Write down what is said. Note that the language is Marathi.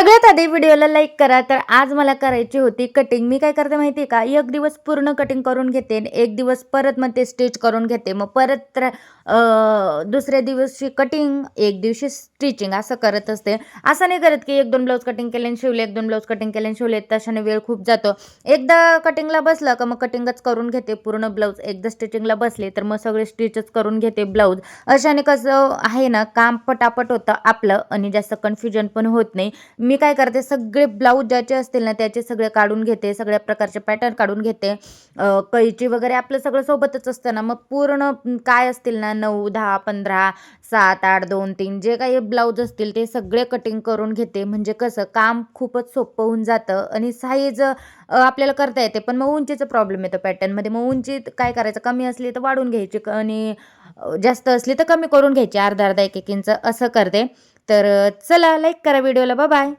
सगळ्यात आधी व्हिडिओला लाईक करा. तर आज मला करायची होती कटिंग मी काय करते माहिती आहे का? एक दिवस पूर्ण कटिंग करून घेते एक दिवस परत मग ते स्टिच करून घेते. मग परत तर, दुसऱ्या दिवशी कटिंग एक दिवशी स्टिचिंग असं करत असते. असं नाही करत की एक दोन ब्लाऊज कटिंग केले आणि शिवले एक दोन ब्लाऊज कटिंग केले आणि शिवले. तशाने वेळ खूप जातो. एकदा कटिंगला बसलं का मग कटिंगच करून घेते पूर्ण ब्लाऊज एकदा स्टिचिंगला बसले तर मग सगळे स्टिचच करून घेते ब्लाऊज अशाने कसं आहे ना काम पटापट होतं आपलं आणि जास्त कन्फ्युजन पण होत नाही. मी काय करते सगळे ब्लाऊज ज्याचे असतील ना त्याचे सगळे काढून घेते सगळ्या प्रकारचे पॅटर्न काढून घेते. कैची वगैरे आपलं सगळं सोबतच असतं ना मग पूर्ण काय असतील ना नऊ दहा पंधरा सात आठ दोन तीन जे काही ब्लाऊज असतील ते सगळे कटिंग करून घेते. म्हणजे कसं काम खूपच सोपं होऊन जातं आणि साईज आपल्याला करता येते पण मग उंचीचा प्रॉब्लेम येतो पॅटर्नमध्ये. मग उंची काय करायचं कमी असली तर वाढून घ्यायची आणि जास्त असली तर कमी करून घ्यायची अर्धा अर्धा एक एक इंच असं करते. तर चला लाईक करा व्हिडिओला. बाय